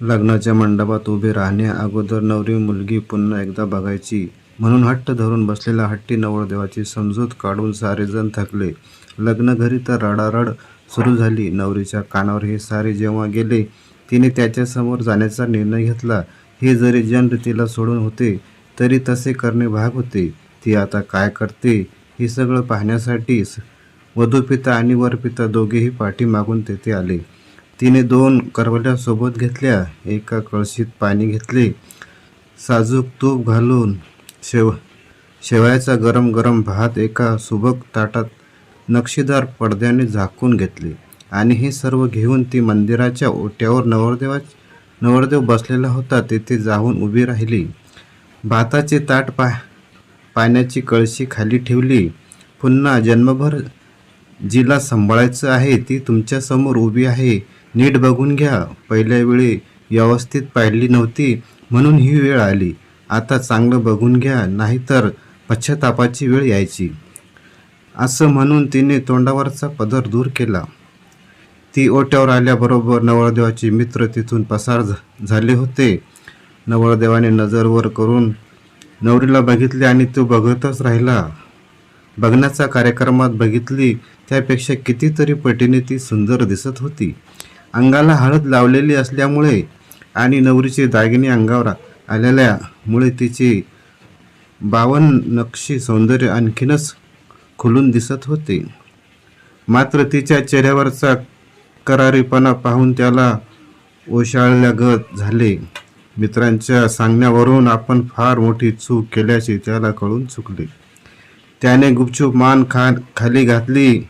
लग्नाच्या मंडपात उभे राहण्या अगोदर नवरी मुलगी पुन्हा एकदा बघायची. म्हणून हट्ट धरून बसलेल्या हट्टी नवरदेवाची समजूत काढून सारेजण थकले. लग्न घरी तर रडारड सुरू झाली. नवरीच्या कानावर हे सारे जेव्हा गेले तिने त्याच्यासमोर जाण्याचा निर्णय घेतला. हे जरी जनरीतीला सोडून होते तरी तसे करणे भाग होते. ती आता काय करते हे सगळं पाहण्यासाठीच वधूपिता आणि वरपिता दोघेही पाठीमागून तेथे आले. तिने दोन करवल्या सोबत घेतल्या. एका कळशीत पाणी घेतले. साजूक तूप घालून शेव शेवयाचा गरम गरम भात एका सुबक ताटात नक्षीदार पडद्याने झाकून घेतले. आणि हे सर्व घेऊन ती मंदिराच्या ओट्यावर नवरदेवा नवरदेव बसलेला होता. तेथे जाऊन उभी राहिली. भाताचे ताट पा पाण्याची कळशी खाली ठेवली. पुन्हा जन्मभर जिला सांभाळायचं आहे. ती तुमच्यासमोर उभी आहे. नीट बघून घ्या. पहिल्या वेळी व्यवस्थित पाहिली नव्हती म्हणून ही वेळ आली. आता चांगलं बघून घ्या नाहीतर पश्चातापाची वेळ यायची. असं म्हणून तिने तोंडावरचा पदर दूर केला. ती ओट्यावर आल्याबरोबर नवरदेवाचे मित्र तिथून पसार झाले होते. नवरदेवाने नजरवर करून नवरीला बघितले आणि तो बघतच राहिला. बघण्याचा कार्यक्रमात बघितली त्यापेक्षा कितीतरी पटीने ती सुंदर दिसत होती. अंगाला हळद लावलेली असल्यामुळे आणि नवरीचे दागिने अंगावर आलेल्यामुळे तिचे बावन नक्षी सौंदर्य आणखीनच खुलून दिसत होते. मात्र तिच्या चेहऱ्यावरचा करारीपणा पाहून त्याला ओशाळल्यागत झाले. मित्रांच्या सांगण्यावरून आपण फार मोठी चूक केल्याचे त्याला कळून चुकले. त्याने गुपचूप मान खा खाली घातली.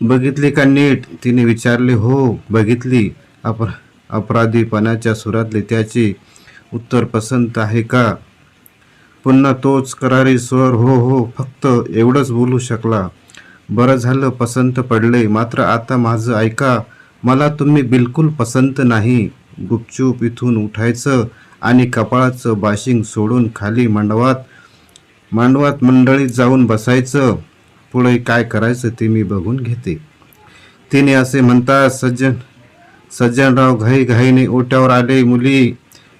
बघितली का नीट? तिने विचारले हो बघितली. अपरा अपराधीपणाच्या सुरातले त्याचे उत्तर पसंत आहे का? पुन्हा तोच करारी स्वर हो हो फक्त एवढंच बोलू शकला. बरं झालं पसंत पडले. मात्र आता माझं ऐका मला तुम्ही बिलकुल पसंत नाही. गुपचूप इथून उठायचं आणि कपाळाचं बाशिंग सोडून खाली मांडवात मांडवात मंडळीत जाऊन बसायचं. पुढे काय करायचं ते मी बघून घेते. तिने असे म्हणता सज्जन सज्जनराव घाई घाईने ओट्यावर आले मुली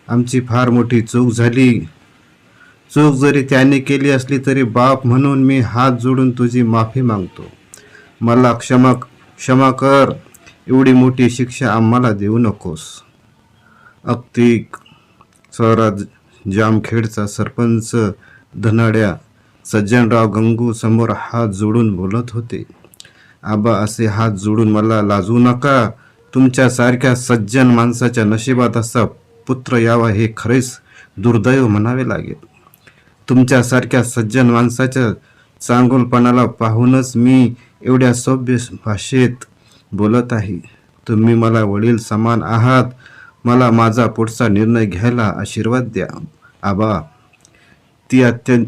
आमची फार मोठी चूक झाली. चूक जरी त्याने केली असली तरी बाप म्हणून मी हात जोडून तुझी माफी मागतो. मला क्षमा क्षमा कर. एवढी मोठी शिक्षा आम्हाला देऊ नकोस. अक्तिक स्वराज जामखेडचा सरपंच धनाड्या सज्जनराव गंगू समोर हात जोडून बोलत होते. आबा असे हात जोडून मला लाजू नका. तुमच्यासारख्या सज्जन माणसाच्या नशिबात असा पुत्र यावा हे खरेच दुर्दैव म्हणावे लागेल तुमच्यासारख्या सज्जन माणसाच्या चांगुलपणाला पाहूनच मी एवढ्या सभ्य भाषेत बोलत आहे. तुम्ही मला वडील समान आहात. मला माझा पुढचा निर्णय घ्यायला आशीर्वाद द्या. आबा ती अत्यंत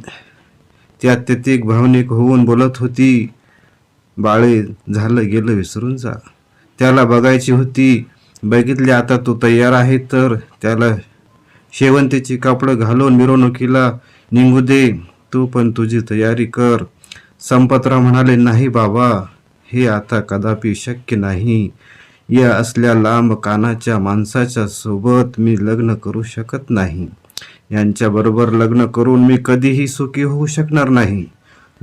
ती अत्यधिक भावनिक होऊन बोलत होती बाळे झालं गेलं विसरून जा. त्याला बघायची होती बघितली आता तो तयार आहे तर त्याला शेवंतीची कापडं घालून मिरवणुकीला निघू दे. तू पण तुझी तयारी कर. संपतराव म्हणाले नाही बाबा हे आता कदापि शक्य नाही. या असल्या लांब कानाच्या माणसाच्या सोबत मी लग्न करू शकत नाही. यांच्याबरोबर लग्न करून मी कधीही सुखी होऊ शकणार नाही.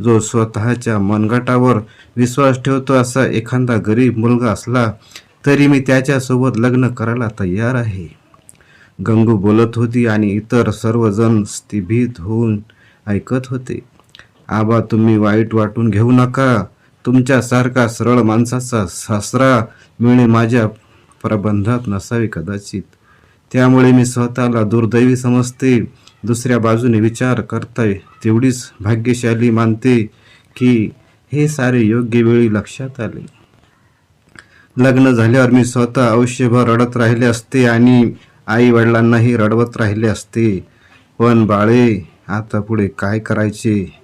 जो स्वतःच्या मनगटावर विश्वास ठेवतो असा एखादा गरीब मुलगा असला तरी मी त्याच्यासोबत लग्न करायला तयार आहे. गंगू बोलत होती आणि इतर सर्वजण स्तिभीत होऊन ऐकत होते. आबा तुम्ही वाईट वाटून घेऊ नका. तुमच्यासारखा सरळ माणसाचा सासरा मिळणे माझ्या प्रबंधात नसावे कदाचित. त्यामुळे मी स्वतःला दुर्दैवी समजते. दुसऱ्या बाजूने विचार करताय तेवढीच भाग्यशाली मानते की हे सारे योग्य वेळी लक्षात आले. लग्न झाल्यावर मी स्वतः आयुष्यभर रडत राहिले असते आणि आई वडिलांनाही रडवत राहिले असते. पण बाळे आता पुढे काय करायचे?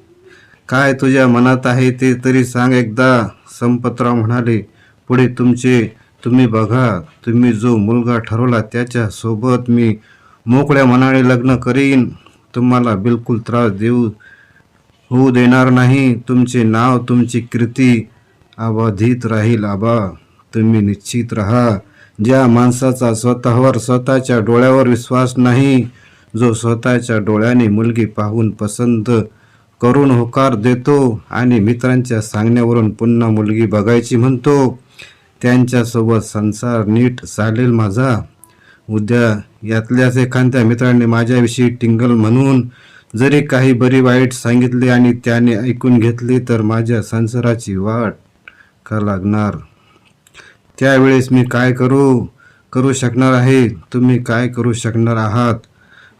काय तुझ्या मनात आहे ते तरी सांग एकदा संपतराव म्हणाले. पुढे तुमचे तुम्ही बघा तुम्ही जो मुलगा ठरवला त्याच्यासोबत मी मोकळ्या मनाने लग्न करीन. तुम्हाला बिलकुल त्रास देऊ होऊ देणार नाही. तुमचे नाव तुमची कीर्ती अबाधित राहील आबा. तुम्ही निश्चित राहा. ज्या माणसाचा स्वतःवर स्वतःच्या डोळ्यावर विश्वास नाही जो स्वतःच्या डोळ्याने मुलगी पाहून पसंत करून होकार देतो आणि मित्रांच्या सांगण्यावरून पुन्हा मुलगी बघायची म्हणतो त्यांच्यासोबत संसार नीट चालेल माझा. उद्या यातल्याच एखाद्या मित्राने माझ्याविषयी टिंगल म्हणून जरी काही बरी वाईट सांगितले आणि त्याने ऐकून घेतले तर माझ्या संसाराची वाट का लागणार? त्यावेळेस मी काय करू? करू शकणार आहे. तुम्ही काय करू शकणार आहात?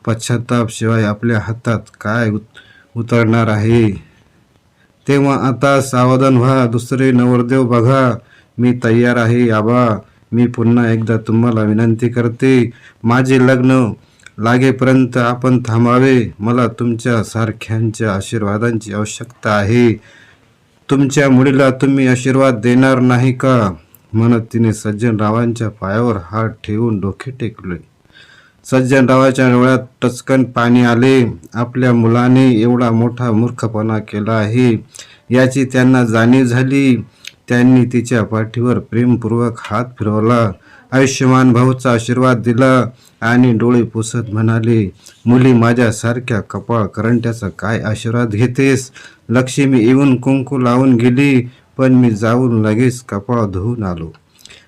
पश्चाताप शिवाय आपल्या हातात काय उत- उतरणार आहे? तेव्हा आता सावधान व्हा. दुसरे नवरदेव बघा. मी तयार आहे. आबा मी पुन्हा एकदा तुम्हाला विनंती करते माझे लग्न लागेपर्यंत आपण थांबावे. मला तुमच्या सारख्यांच्या आशीर्वादांची आवश्यकता आहे. तुमच्या मुलीला तुम्ही आशीर्वाद देणार नाही का? म्हणत तिने सज्जनरावांच्या पायावर हात ठेवून डोके टेकले. सज्जनरावाच्या डोळ्यात टचकन पाणी आले. आपल्या मुलाने एवढा मोठा मूर्खपणा केला आहे. याची त्यांना जाणीव झाली. त्यांनी तिच्या पाठीवर प्रेमपूर्वक हात फिरवला. आयुष्यमान भाऊचा आशीर्वाद दिला आणि डोळे पुसत म्हणाले मुली माझ्यासारख्या कपाळ करंट्याचा काय आशीर्वाद घेतेस? लक्ष्मी येऊन कुंकू लावून गेली पण मी जाऊन लगेच कपाळ धुवून आलो.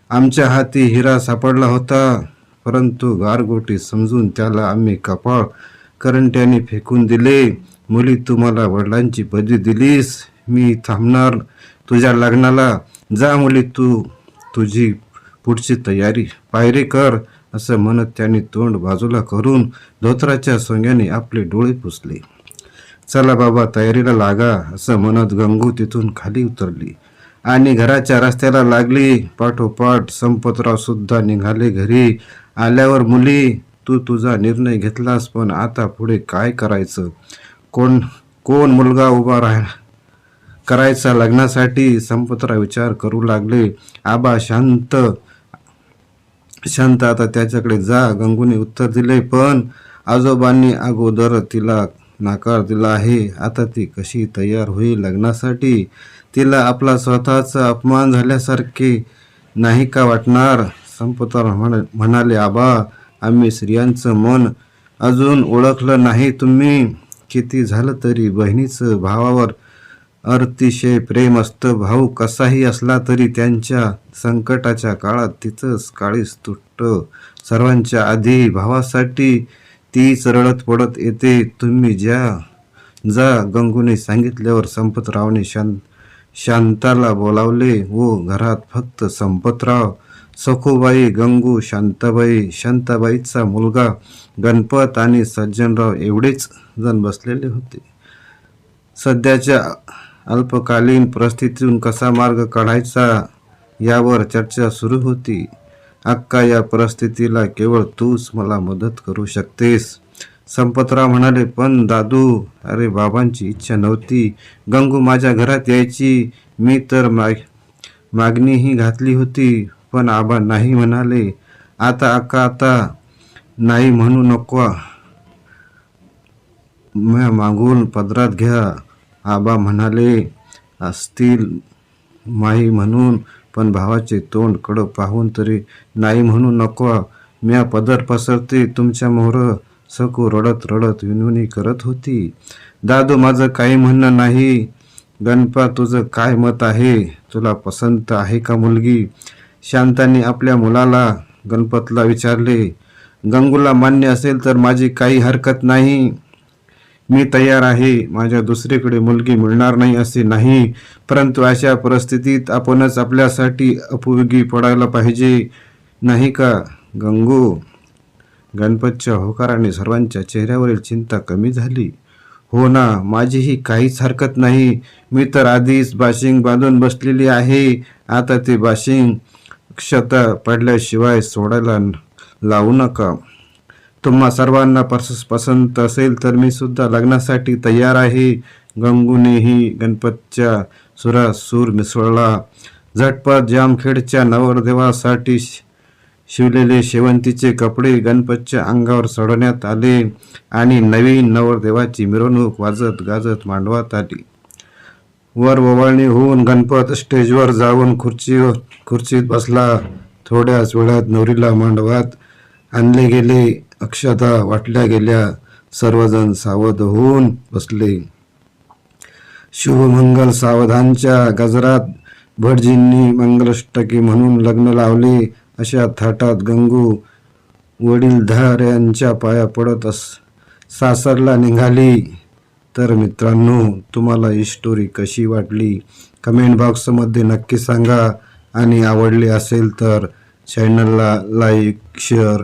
आमच्या हाती हिरा सापडला होता परंतु गारगोटी समजून त्याला आम्ही कपाळ करंट्याने फेकून दिले. मुली तुम्हाला वडिलांची पदवी दिलीस मी थांबणार. तुझ्या लग्नाला जा मुली तू तुझी पुढची तयारी पायरी कर असं म्हणत त्यांनी तोंड बाजूला करून धोत्राच्या सोंग्याने आपले डोळे पुसले. चला बाबा तयारीला लागा असं म्हणत गंगू तिथून खाली उतरली. आणि घराच्या रस्त्याला लागली. पाठोपाठ संपतराव सुद्धा निघाले घरी. आल्यावर मुली तू तुझा निर्णय घेतलास पण आता पुढे काय करायचं? कोण कोण मुलगा उभा राह करायचा लग्नासाठी संपतराव विचार करू लागले. आबा शांत शांत. आता त्याच्याकडे जा गंगूने उत्तर दिले. पण आजोबांनी अगोदर तिला नाकार दिला आहे. आता ती कशी तयार होईल लग्नासाठी? तिला आपला स्वतःचा अपमान झाल्यासारखे नाही का वाटणार? संपतराव म्हणाले आबा आम्ही स्त्रियांचं मन अजून ओळखलं नाही तुम्ही. किती झालं तरी बहिणीचं भावावर अतिशय प्रेम असतं भाऊ कसाही असला तरी त्यांच्या संकटाच्या काळात तिचंच काळीस तुटत. सर्वांच्या आधी भावासाठी तीच रडत पडत येते. तुम्ही ज्या जा गंगूने सांगितल्यावर संपतरावने शांत शांताला बोलावले व घरात फक्त संपतराव सखूबाई गंगू शांताबाई शांताबाईचा मुलगा गणपत आणि सज्जनराव एवढेच जण बसलेले होते. सध्याच्या अल्पकालीन परिस्थितीतून कसा मार्ग काढायचा यावर चर्चा सुरू होती. अक्का या परिस्थितीला केवळ तूच मला मदत करू शकतेस संपतराव म्हणाले. पण दादू अरे बाबांची इच्छा नव्हती. गंगू माझ्या घरात यायची. मी तर माग मागणीही घातली होती पण आबा नाही म्हणाले. आता अक्का आता नाही म्हणू नको. म्या मागून पदरात घ्या. आबा म्हणाले असतील माही म्हणून पण भावाचे तोंड कडक पाहून तरी नाही म्हणू नको. म्या पदर पसरते तुमच्या मोहर सकू रडत रडत विनवणी करत होती. दादू माझं काही म्हणणं नाही. गणपा तुझं काय मत आहे? तुला पसंत आहे का मुलगी शांताने आपल्या मुलाला गणपतला विचारले गंगूला मान्य असेल तर माझी काही हरकत नाही. मी तयार आहे माझ्या दुसरीकडे मुलगी मिळणार नाही असे नाही परंतु अशा परिस्थितीत आपणच आपल्यासाठी उपयोगी पडायला पाहिजे नाही का गंगू? गणपतच्या होकाराने सर्वांच्या चेहऱ्यावरील चिंता कमी झाली. हो ना माझीही काहीच हरकत नाही. मी तर आधीच बाशिंग बांधून बसलेली आहे. आता ते बाशिंग क्षता पडल्याशिवाय सोडायला लावू नका. तुम्हा सर्वांना पस पसंत असेल तर मी सुद्धा लग्नासाठी तयार आहे. गंगूनेही गणपतच्या सुरात सूर मिसळला. झटपट जामखेडच्या नवरदेवासाठी शि- शिवलेले शेवंतीचे कपडे गणपतच्या अंगावर सोडवण्यात आले आणि नवीन नवरदेवाची मिरवणूक वाजत गाजत मांडवात आली. वर ओवाळणी होऊन गणपत स्टेजवर जाऊन खुर्चीवर खुर्चीत बसला. थोड्याच वेळात नवरीला मांडवात आणले गेले. अक्षता वाटल्या गेल्या सर्वजण सावध होऊन बसले. शुभमंगल सावधानच्या गजरात भटजींनी मंगलष्टकी म्हणून लग्न लावले. अशा थाटात गंगू वडीलधाऱ्यांच्या पाया पडत अस सासरला निघाली. तर मित्रांनो तुम्हाला ही स्टोरी कशी वाटली? कमेंट बॉक्समध्ये नक्की सांगा. आणि आवडली असेल तर चॅनलला लाईक शेअर